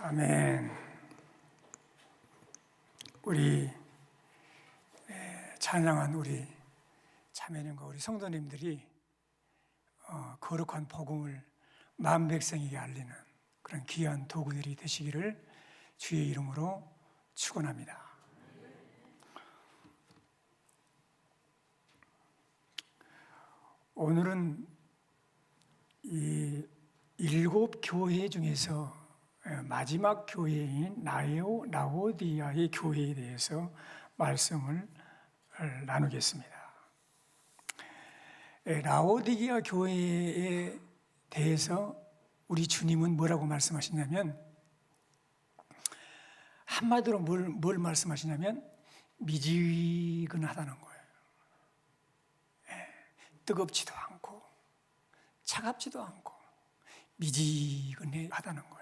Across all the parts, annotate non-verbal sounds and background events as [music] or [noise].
아멘. 우리 에, 찬양한 우리 자매님과 우리 성도님들이 어, 거룩한 복음을 만 백성에게 알리는 그런 귀한 도구들이 되시기를 주의 이름으로 축원합니다. 오늘은 이 일곱 교회 중에서 마지막 교회인 나요 나오디아의 교회에 대해서 말씀을 나누겠습니다. 라오디게아 교회에 대해서 우리 주님은 뭐라고 말씀하시냐면 한마디로 뭘, 뭘 말씀하시냐면 미지근하다는 거예요. 예, 뜨겁지도 않고 차갑지도 않고 미지근하다는 거예요.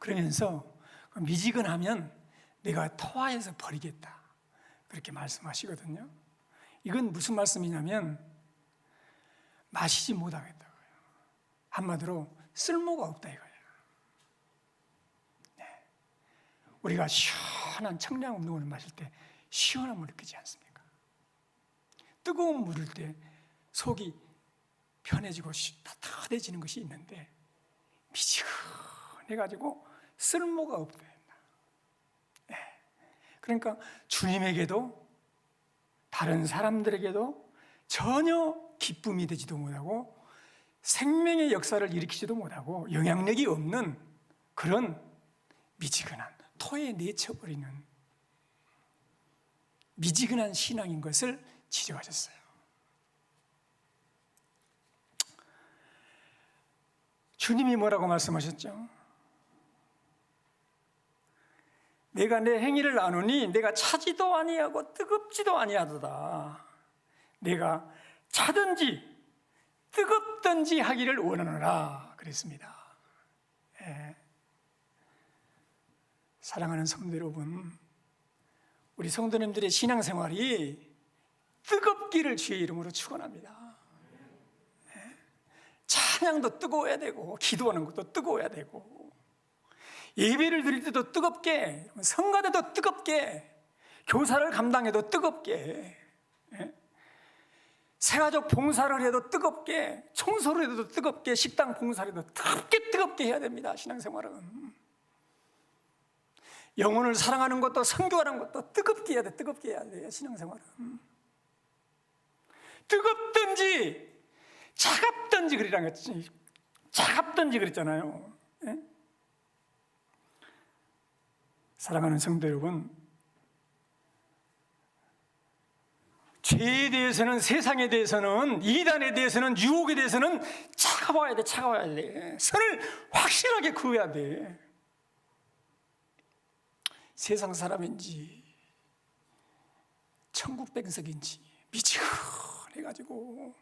예, 그러면서 그 미지근하면 내가 토하여서 버리겠다 그렇게 말씀하시거든요. 이건 무슨 말씀이냐면 마시지 못하겠다고요. 한마디로 쓸모가 없다 이거예요. 네. 우리가 시원한 청량 물을 마실 때 시원함을 느끼지 않습니까? 뜨거운 물을 때 속이 편해지고 따뜻해지는 것이 있는데 미지근해가지고 쓸모가 없다. 네. 그러니까 주님에게도 다른 사람들에게도 전혀 기쁨이 되지도 못하고 생명의 역사를 일으키지도 못하고 영향력이 없는 그런 미지근한 토에 내쳐버리는 미지근한 신앙인 것을 지적하셨어요. 주님이 뭐라고 말씀하셨죠? 내가 내 행위를 나누니 내가 차지도 아니하고 뜨겁지도 아니하도다. 내가 차든지 뜨겁든지 하기를 원하노라 그랬습니다. 예. 사랑하는 성도 여러분, 우리 성도님들의 신앙생활이 뜨겁기를 주의 이름으로 축원합니다. 예. 찬양도 뜨거워야 되고 기도하는 것도 뜨거워야 되고 예배를 드릴 때도 뜨겁게, 성가대도 뜨겁게, 교사를 감당해도 뜨겁게, 예? 세가족 봉사를 해도 뜨겁게, 청소를 해도 뜨겁게, 식당 봉사를 해도 뜨겁게 뜨겁게 해야 됩니다. 신앙생활은. 영혼을 사랑하는 것도 성교하는 것도 뜨겁게 해야 돼, 뜨겁게 해야 돼요. 신앙생활은. 뜨겁든지 차갑든지 그리란 거지. 차갑든지 그랬잖아요. 예? 사랑하는 성도 여러분, 죄에 대해서는 세상에 대해서는 이단에 대해서는 유혹에 대해서는 차가워야 돼, 차가워야 돼. 선을 확실하게 그어야 돼. 세상 사람인지 천국 백석인지 미치해 가지고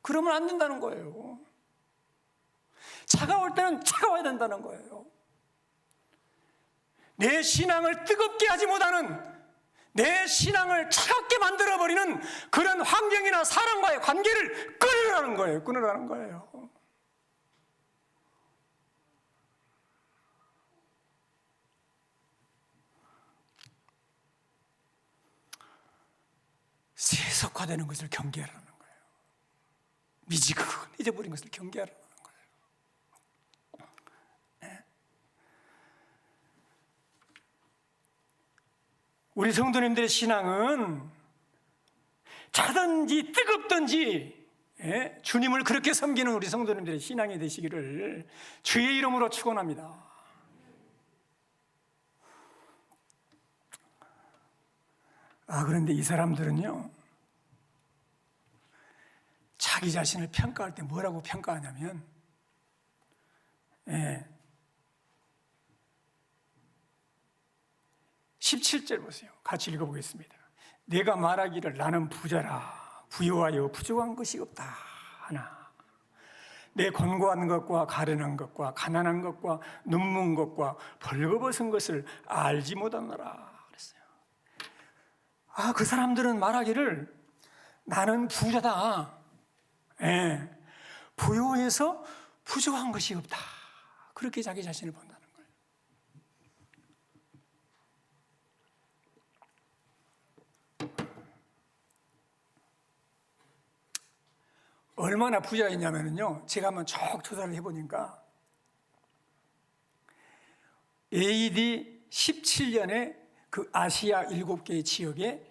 그러면 안 된다는 거예요. 차가울 때는 차가워야 된다는 거예요. 내 신앙을 뜨겁게 하지 못하는 내 신앙을 차갑게 만들어버리는 그런 환경이나 사람과의 관계를 끊으라는 거예요. 끊으라는 거예요. 세속화되는 것을 경계하라는 거예요. 미지근해져버린 것을 경계하라는 거예요. 우리 성도님들의 신앙은 차든지 뜨겁든지 예? 주님을 그렇게 섬기는 우리 성도님들의 신앙이 되시기를 주의 이름으로 축원합니다. 아 그런데 이 사람들은요 자기 자신을 평가할 때 뭐라고 평가하냐면 예, 17절 보세요. 같이 읽어보겠습니다. 내가 말하기를 나는 부자라 부유하여 부족한 것이 없다 하나 내 권고한 것과 가련한 것과 가난한 것과 눈문 것과 벌거벗은 것을 알지 못하노라 그랬어요. 아, 그 사람들은 말하기를 나는 부자다. 예. 부유해서 부족한 것이 없다. 그렇게 자기 자신을 본다는 거예요. 얼마나 부자였냐면요. 제가 한번 쭉 조사를 해보니까 AD 17년에 그 아시아 일곱 개의 지역에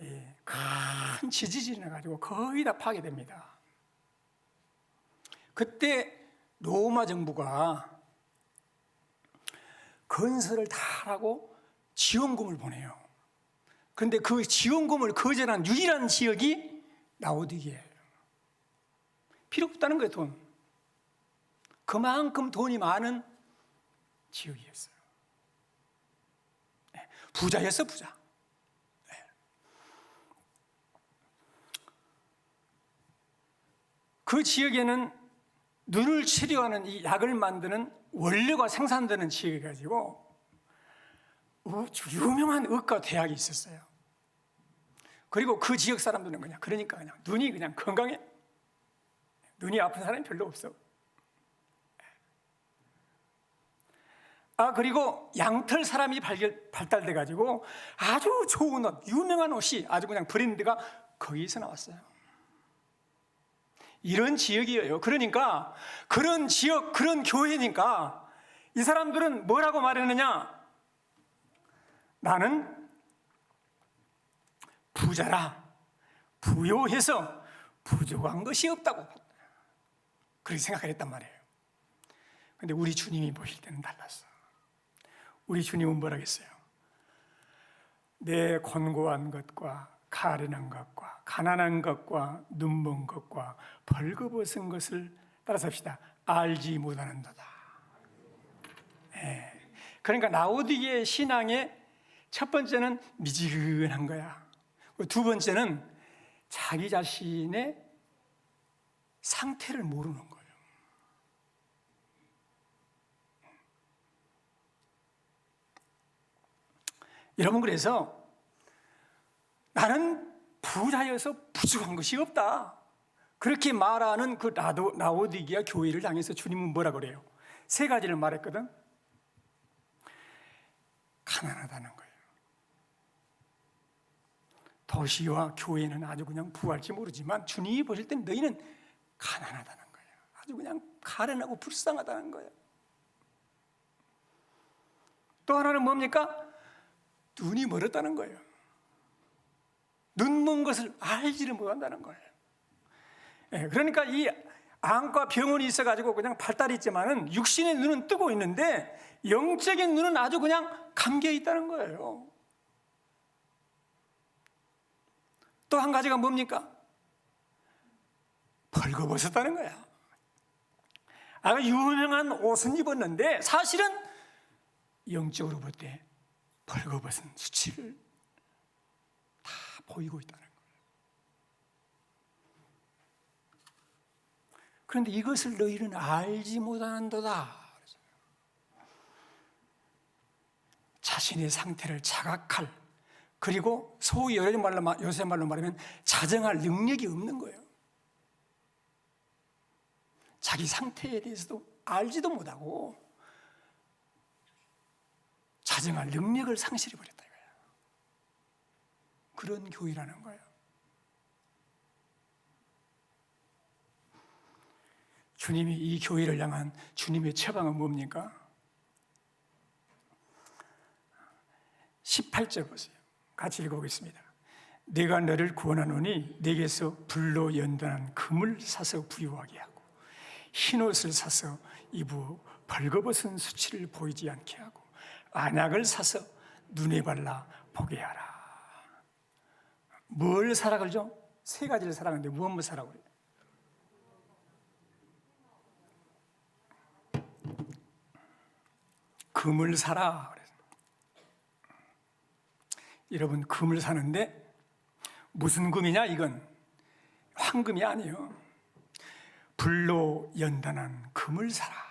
예, 큰 지지진이 나가지고 거의 다 파괴됩니다. 그때 로마 정부가 건설을 다 하라고 지원금을 보내요. 그런데 그 지원금을 거절한 유일한 지역이 라오디게예요. 필요 없다는 거예요, 돈. 그만큼 돈이 많은 지역이었어요. 네, 부자였어, 부자. 네. 그 지역에는 눈을 치료하는 이 약을 만드는 원료가 생산되는 지역이 가지고 유명한 의과 대학이 있었어요. 그리고 그 지역 사람들은 그냥 그러니까 그냥 눈이 그냥 건강해. 눈이 아픈 사람이 별로 없어. 아 그리고 양털 사람이 발견, 발달돼 가지고 아주 좋은 옷, 유명한 옷이 아주 그냥 브랜드가 거기서 나왔어요. 이런 지역이에요. 그러니까 그런 지역, 그런 교회니까 이 사람들은 뭐라고 말했느냐? 나는 부자라 부요해서 부족한 것이 없다고 그렇게 생각을 했단 말이에요. 근데 우리 주님이 보실 때는 달랐어. 우리 주님은 뭐라겠어요? 내 권고한 것과 가련한 것과 가난한 것과 눈먼 것과 벌거벗은 것을 따라서 합시다. 알지 못하는도다. 예. 그러니까 나오디의 신앙의 첫 번째는 미지근한 거야. 두 번째는 자기 자신의 상태를 모르는 거 여러분 그래서 나는 부자여서 부족한 것이 없다. 그렇게 말하는 그 라도, 나오디기아 교회를 향해서 주님은 뭐라 그래요? 세 가지를 말했거든. 가난하다는 거예요. 도시와 교회는 아주 그냥 부할지 모르지만 주님이 보실 땐 너희는 가난하다는 거예요. 아주 그냥 가련하고 불쌍하다는 거예요. 또 하나는 뭡니까? 눈이 멀었다는 거예요. 눈 먼 것을 알지를 못한다는 거예요. 예, 그러니까 이 암과 병원이 있어가지고 그냥 발달이 있지만은 육신의 눈은 뜨고 있는데 영적인 눈은 아주 그냥 감겨 있다는 거예요. 또 한 가지가 뭡니까? 벌거벗었다는 거야. 아, 유명한 옷은 입었는데 사실은 영적으로 볼 때 벌거벗은 수치를 다 보이고 있다는 거예요. 그런데 이것을 너희는 알지 못하는도다. 자신의 상태를 자각할 그리고 소위 말로, 요새 말로 말하면 자정할 능력이 없는 거예요. 자기 상태에 대해서도 알지도 못하고 자정할 능력을 상실해 버렸다 이거야. 그런 교회라는 거예요. 주님이 이 교회를 향한 주님의 처방은 뭡니까? 18절 보세요. 같이 읽어보겠습니다. 내가 너를 구원하노니 내게서 불로 연단한 금을 사서 부유하게 하고 흰 옷을 사서 입어 벌거벗은 수치를 보이지 않게 하고 안약을 사서 눈에 발라 보게 하라. 뭘 사라 그러죠? 세 가지를 사라는데 무엇 뭐 사라고 그래요? 금을 사라. 그래서. 여러분 금을 사는데 무슨 금이냐 이건 황금이 아니에요. 불로 연단한 금을 사라.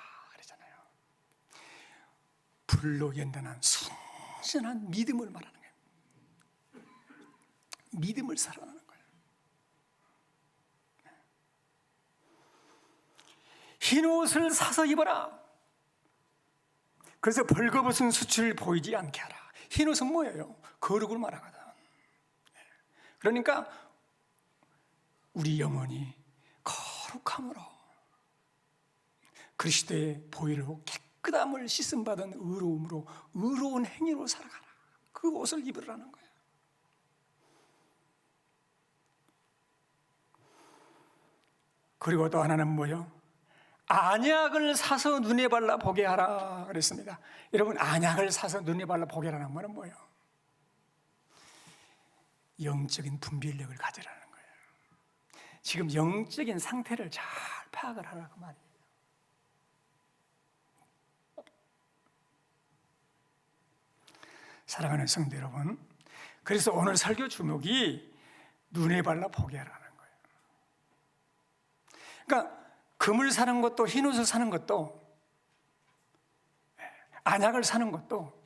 불로 연단한 순전한 믿음을 말하는 거예요. 믿음을 거예요. 흰 옷을 사서 입어라. 그래서 벌거벗은 수치를 보이지 않게 하라. 흰 옷은 뭐예요? 거룩을 말하거든. 그러니까 우리 영혼이 거룩함으로 그리스도의 보혈로 깨끗 함을 씻음 받은 의로움으로 의로운 행위로 살아가라. 그 옷을 입으라는 거예요. 그리고 또 하나는 뭐요? 안약을 사서 눈에 발라 보게 하라 그랬습니다. 여러분 안약을 사서 눈에 발라 보게 하라는 말은 뭐예요? 영적인 분별력을 가지라는 거예요. 지금 영적인 상태를 잘 파악을 하라고 말이에요. 사랑하는 성도 여러분, 그래서 오늘 설교 주목이 눈에 발라 보게 하라는 거예요. 그러니까 금을 사는 것도 흰 옷을 사는 것도 안약을 사는 것도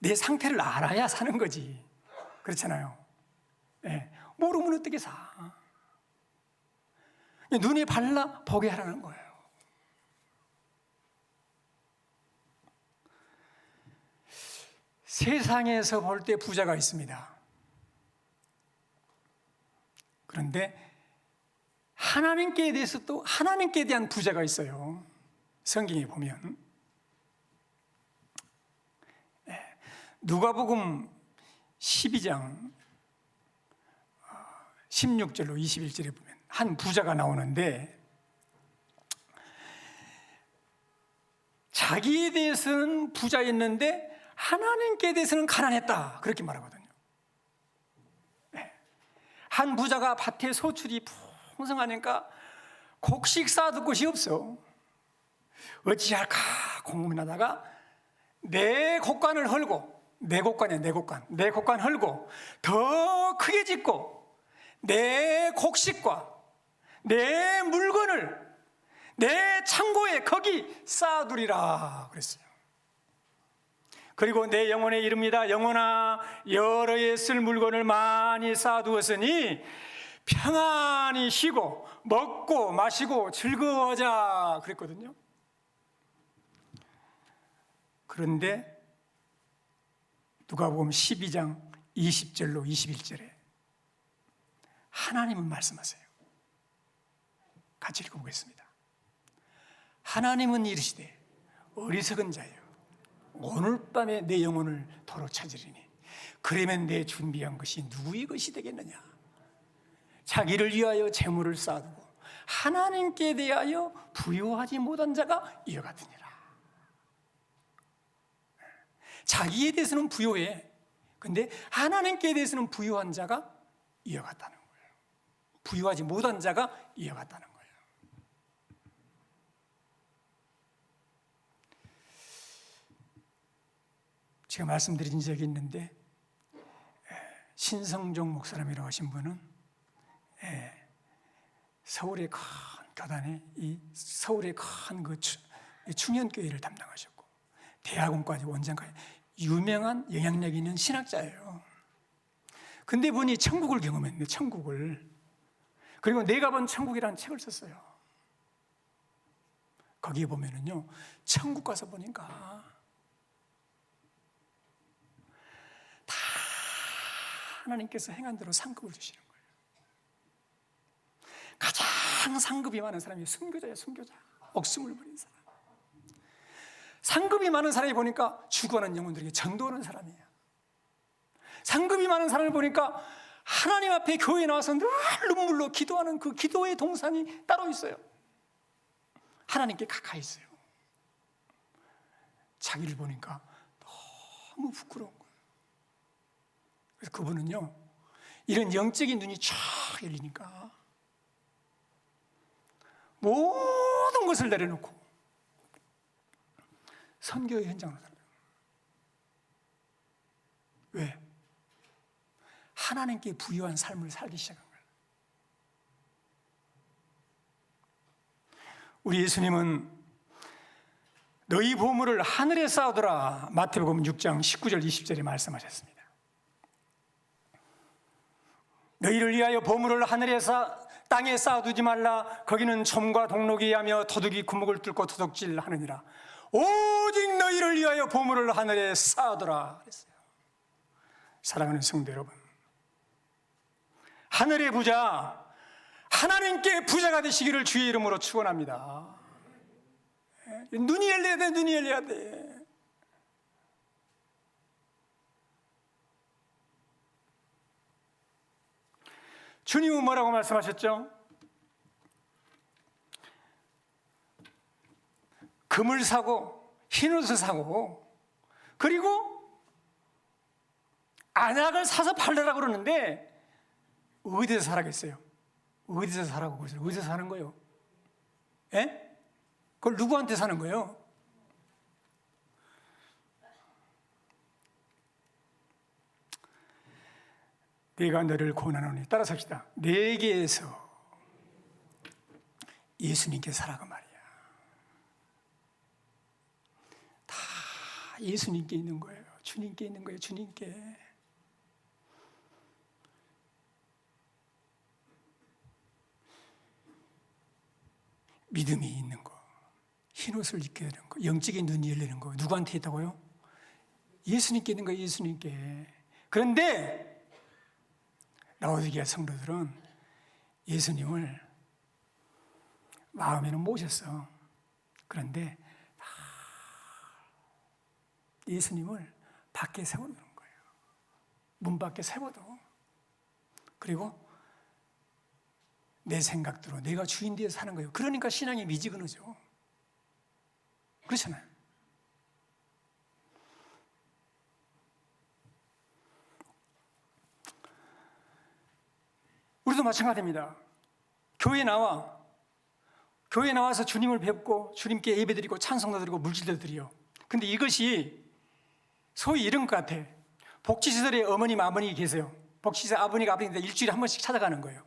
내 상태를 알아야 사는 거지. 그렇잖아요. 예, 모르면 어떻게 사? 눈에 발라 보게 하라는 거예요. 세상에서 볼 때 부자가 있습니다. 그런데 하나님께 대해서 또 하나님께 대한 부자가 있어요. 성경에 보면 예, 누가복음 12장 16절로 21절에 보면 한 부자가 나오는데 자기에 대해서는 부자였는데 하나님께 대해서는 가난했다 그렇게 말하거든요. 네. 한 부자가 밭에 소출이 풍성하니까 곡식 쌓아둘 곳이 없어. 어찌할까 고민하다가 내 곡간을 헐고 내 곡간이야 내 곡간 내 곡간 헐고 더 크게 짓고 내 곡식과 내 물건을 내 창고에 거기 쌓아두리라 그랬어요. 그리고 내 영혼에 이릅니다. 영혼아, 여러 해 쓸 물건을 많이 쌓아두었으니 평안히 쉬고 먹고 마시고 즐거워하자 그랬거든요. 그런데 누가 보면 12장 20절로 21절에 하나님은 말씀하세요. 같이 읽어보겠습니다. 하나님은 이르시되 어리석은 자여 오늘 밤에 내 영혼을 도로 찾으리니 그러면 내 준비한 것이 누구의 것이 되겠느냐? 자기를 위하여 재물을 쌓아두고 하나님께 대하여 부요하지 못한 자가 이와 같으니라. 자기에 대해서는 부요해. 근데 하나님께 대해서는 부요한 자가 이와 같다는 거예요. 부요하지 못한 자가 이와 같다는 거예요 제가 말씀드린 적이 있는데 신성종 목사님이라고 하신 분은 서울의 큰 교단에 이 서울의 큰그 충현교회를 담당하셨고 대학원까지 원장까지 유명한 영향력 있는 신학자예요. 근데 분이 천국을 경험했는데 천국을 그리고 내가 본 천국이라는 책을 썼어요. 거기에 보면은요 천국 가서 보니까 다 하나님께서 행한 대로 상급을 주시는 거예요. 가장 상급이 많은 사람이 순교자예요, 순교자. 억숨을 부린 사람. 상급이 많은 사람이 보니까 죽어가는 영혼들에게 전도하는 사람이에요. 상급이 많은 사람을 보니까 하나님 앞에 교회에 나와서 늘 눈물로 기도하는 그 기도의 동산이 따로 있어요. 하나님께 가까이 있어요. 자기를 보니까 너무 부끄러운 거예요. 그분은요, 이런 영적인 눈이 쫙 열리니까 모든 것을 내려놓고 선교의 현장으로 살아요. 왜? 하나님께 부유한 삶을 살기 시작한 거예요. 우리 예수님은 너희 보물을 하늘에 쌓아두라 마태복음 6장 19절 20절에 말씀하셨습니다. 너희를 위하여 보물을 하늘에 쌓 땅에 쌓아두지 말라 거기는 점과 동록이 하며 도둑이 구멍을 뚫고 도둑질하느니라 오직 너희를 위하여 보물을 하늘에 쌓아두라 그랬어요. 사랑하는 성도 여러분, 하늘의 부자, 하나님께 부자가 되시기를 주의 이름으로 축원합니다. 예, 눈이 열려야 돼, 눈이 열려야 돼. 주님은 뭐라고 말씀하셨죠? 금을 사고 흰옷을 사고 그리고 안약을 사서 팔려라 그러는데 어디서 사라겠어요? 어디서 사라고 그러세요? 어디서 사는 거예요? 예? 그걸 누구한테 사는 거예요? 내가 너를 고난하노니 따라 삽시다. 내게에서 예수님께 살아가 말이야. 다 예수님께 있는 거예요. 주님께 있는 거예요. 주님께. 믿음이 있는 거, 흰 옷을 입게 되는 거, 영적인 눈이 열리는 거, 누구한테 있다고요? 예수님께 있는 거예요, 예수님께. 그런데 라오디게아 성도들은 예수님을 마음에는 모셨어. 그런데 다 예수님을 밖에 세워두는 거예요. 문 밖에 세워도. 그리고 내 생각대로 내가 주인 되어 사는 거예요. 그러니까 신앙이 미지근하죠. 그렇잖아요. 우리도 마찬가지입니다. 교회 나와 교회 나와서 주님을 뵙고 주님께 예배드리고 찬송도 드리고 물질도 드려. 근데 이것이 소위 이런 것 같아. 복지 시설에 어머님 아버님이 계세요. 복지 시설 아버님 아버님인데 일주일에 한 번씩 찾아가는 거예요.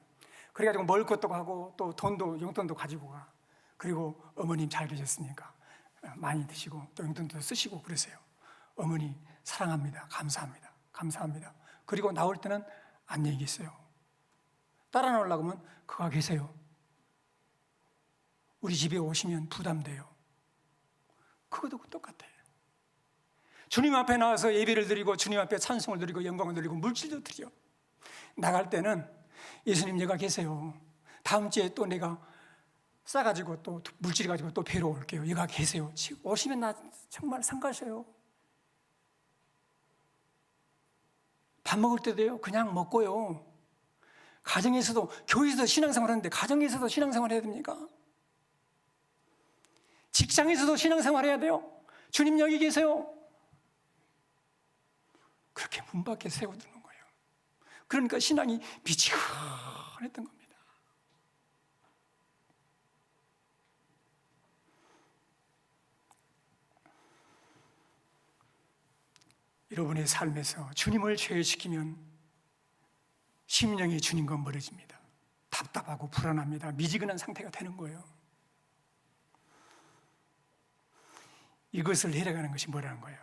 그래가지고 먹을 것도 가고 또 돈도 용돈도 가지고 가. 그리고 어머님 잘 계셨으니까 많이 드시고 또 용돈도 쓰시고 그러세요. 어머니 사랑합니다. 감사합니다. 감사합니다. 그리고 나올 때는 안녕히 계세요. 따라 나오려고 하면 그가 계세요. 우리 집에 오시면 부담돼요. 그것도 똑같아요. 주님 앞에 나와서 예배를 드리고 주님 앞에 찬송을 드리고 영광을 드리고 물질도 드려. 나갈 때는 예수님 내가 계세요. 다음 주에 또 내가 싸가지고 또 물질 가지고 또 뵈러 올게요. 얘가 계세요. 오시면 나 정말 상가셔요. 밥 먹을 때도요. 그냥 먹고요. 가정에서도 교회에서 신앙생활 하는데 가정에서도 신앙생활 해야 됩니까? 직장에서도 신앙생활 해야 돼요. 주님 여기 계세요. 그렇게 문 밖에 세워두는 거예요. 그러니까 신앙이 미지근했던 겁니다. 여러분의 삶에서 주님을 제외시키면 심령이 주님과 멀어집니다. 답답하고 불안합니다. 미지근한 상태가 되는 거예요. 이것을 해결하는 것이 뭐라는 거예요?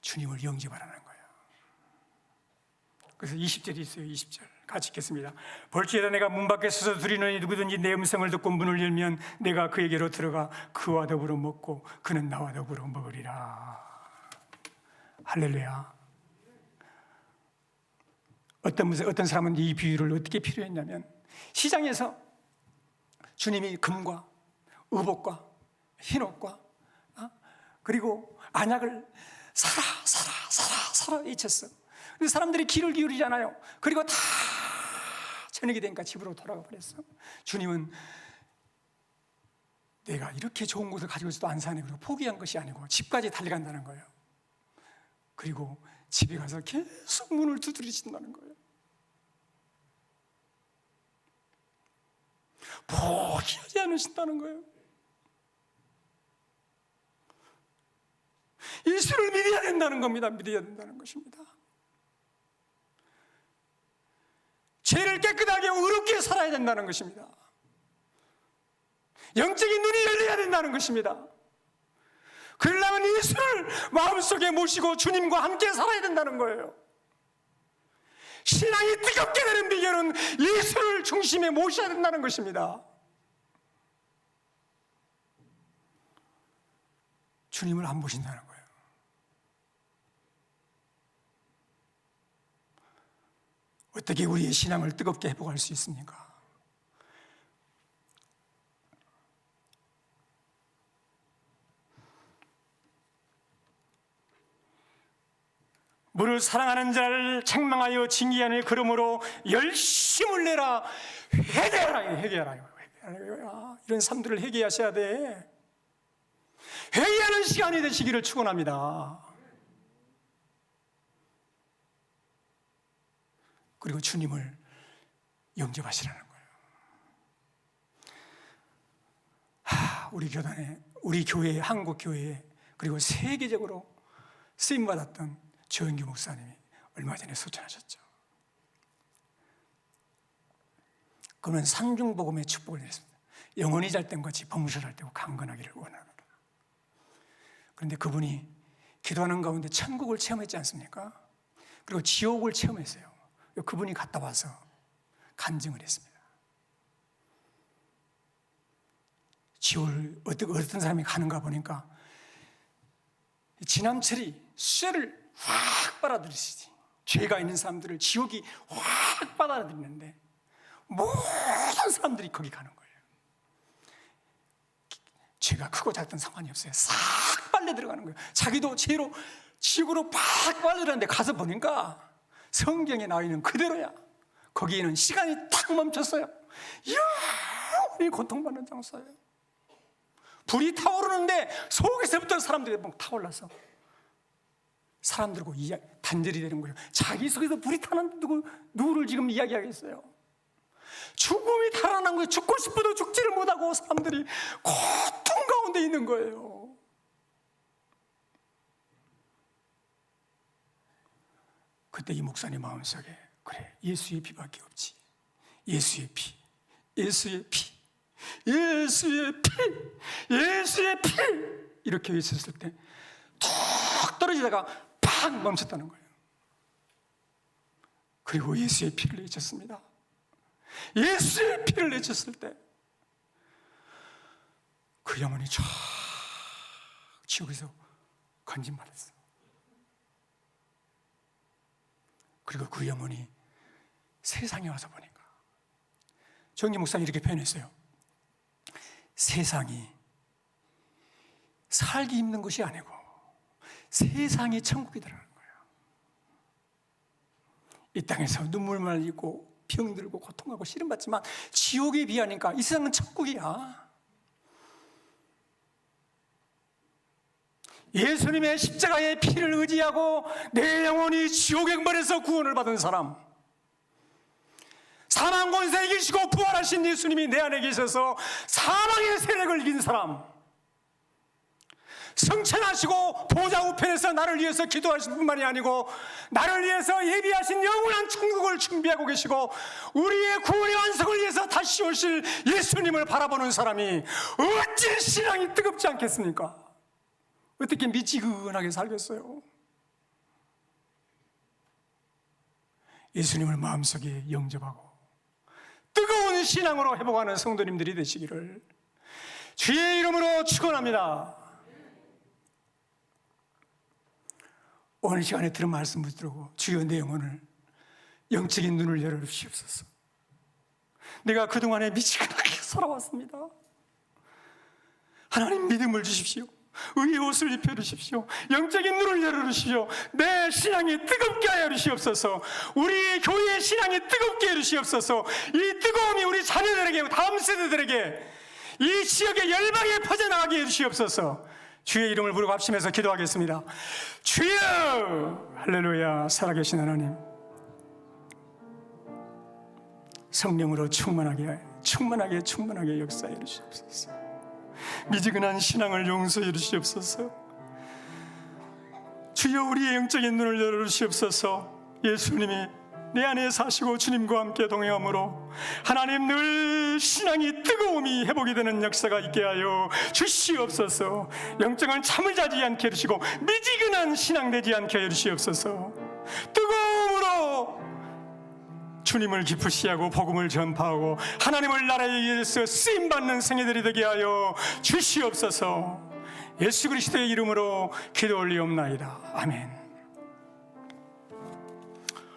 주님을 영접하라는 거예요. 그래서 20절이 있어요. 20절. 같이 읽겠습니다. 벌지에다 내가 문 밖에 서서 두리노니 누구든지 내 음성을 듣고 문을 열면 내가 그에게로 들어가 그와 더불어 먹고 그는 나와 더불어 먹으리라. 할렐루야. 어떤 어떤 사람은 이 비유를 어떻게 필요했냐면 시장에서 주님이 금과 의복과 흰옷과 어? 그리고 안약을 사라 사라 사라 사라 외쳤어. 그래서 사람들이 귀를 기울이잖아요. 그리고 다 저녁이 되니까 집으로 돌아가 버렸어. 주님은 내가 이렇게 좋은 것을 가지고 있어도 안 사네. 그리고 포기한 것이 아니고 집까지 달려간다는 거예요. 그리고 집에 가서 계속 문을 두드리신다는 거예요. 포기하지 않으신다는 거예요. 예수를 믿어야 된다는 겁니다. 믿어야 된다는 것입니다. 죄를 깨끗하게 의롭게 살아야 된다는 것입니다. 영적인 눈이 열려야 된다는 것입니다. 그러려면 예수를 마음속에 모시고 주님과 함께 살아야 된다는 거예요. 신앙이 뜨겁게 되는 비결은 예수를 중심에 모셔야 된다는 것입니다. 주님을 안 보신다는 거예요. 어떻게 우리의 신앙을 뜨겁게 회복할 수 있습니까? 물을 사랑하는 자를 책망하여 징계하는 그러므로 열심을 내라 회개하라 회개하라 회개하라 이런 삶들을 회개하셔야 돼 회개하는 시간이 되시기를 축원합니다. 그리고 주님을 영접하시라는 거예요. 하, 우리 교단에 우리 교회 한국 교회에 그리고 세계적으로 쓰임 받았던 조영규 목사님이 얼마 전에 소천하셨죠. 그는 상중복음의 축복을 내렸습니다. 영원히 잘땐 같이 범실할 때고 강건하기를 원하노라. 그런데 그분이 기도하는 가운데 천국을 체험했지 않습니까? 그리고 지옥을 체험했어요. 그분이 갔다 와서 간증을 했습니다. 지옥을 어떤, 어떤 사람이 가는가 보니까 지남철이 쇠를 확 빨아들이시지. 죄가 있는 사람들을 지옥이 확 빨아들이는데 모든 사람들이 거기 가는 거예요. 죄가 크고 작든 상관이 없어요. 싹 빨려 들어가는 거예요. 자기도 죄로 지옥으로 팍 빨려 들어가는데 가서 보니까 성경에 나와 있는 그대로야. 거기에는 시간이 탁 멈췄어요. 영원히 고통받는 장소예요. 불이 타오르는데 속에서부터 사람들이 막 타올라서 사람들과 이야, 단절이 되는 거예요. 자기 속에서 불이 타는 누구, 누구를 지금 이야기하겠어요? 죽음이 달아난 거예요. 죽고 싶어도 죽지를 못하고 사람들이 고통 가운데 있는 거예요. 그때 이 목사님 마음속에 그래 예수의 피밖에 없지. 예수의 피, 예수의 피, 예수의 피, 예수의 피 이렇게 있었을 때 툭 떨어지다가 팍 멈췄다는 거예요. 그리고 예수의 피를 내쳤습니다. 예수의 피를 내쳤을 때 그 영혼이 쫙 지옥에서 건진받았어. 그리고 그 영혼이 세상에 와서 보니까 정기 목사님 이렇게 표현했어요. 세상이 살기 힘든 것이 아니고 세상이 천국이더라는 거예요. 이 땅에서 눈물만 흘리고 병들고 고통하고 시름받지만 지옥에 비하니까 이 세상은 천국이야. 예수님의 십자가의 피를 의지하고 내 영혼이 지옥의 벌에서 구원을 받은 사람. 사망 권세 이기시고 부활하신 예수님이 내 안에 계셔서 사망의 세력을 이긴 사람. 성천하시고 보좌 우편에서 나를 위해서 기도하신 뿐만이 아니고 나를 위해서 예비하신 영원한 천국을 준비하고 계시고 우리의 구원의 완성을 위해서 다시 오실 예수님을 바라보는 사람이 어찌 신앙이 뜨겁지 않겠습니까? 어떻게 미지근하게 살겠어요? 예수님을 마음속에 영접하고 뜨거운 신앙으로 회복하는 성도님들이 되시기를 주의 이름으로 축원합니다. 오늘 시간에 들은 말씀 붙들고 주여 내 영혼을 영적인 눈을 열어 주시옵소서. 내가 그동안에 미치겠게 [laughs] 살아왔습니다. 하나님 믿음을 주십시오. 의의 옷을 입혀 주십시오. 영적인 눈을 열어 주십시오. 내 신앙이 뜨겁게 하여 주시옵소서. 우리 교회의 신앙이 뜨겁게 해 주시옵소서. 이 뜨거움이 우리 자녀들에게 다음 세대들에게 이 지역의 열방에 퍼져나가게 해 주시옵소서. 주의 이름을 부르고 합심해서 기도하겠습니다. 주여! 할렐루야. 살아계신 하나님. 성령으로 충만하게, 충만하게, 충만하게 역사해 주시옵소서. 미지근한 신앙을 용서해 주시옵소서. 주여 우리의 영적인 눈을 열어 주시옵소서. 예수님이 내 안에 사시고 주님과 함께 동행함으로 하나님 늘 신앙이 뜨거움이 회복이 되는 역사가 있게 하여 주시옵소서. 영적은 참을 자지 않게 해주시고 미지근한 신앙 되지 않게 해주시옵소서. 뜨거움으로 주님을 기쁘시하고 복음을 전파하고 하나님을 나라에 위해서 쓰임 받는 생애들이 되게 하여 주시옵소서. 예수 그리스도의 이름으로 기도 올리옵나이다. 아멘.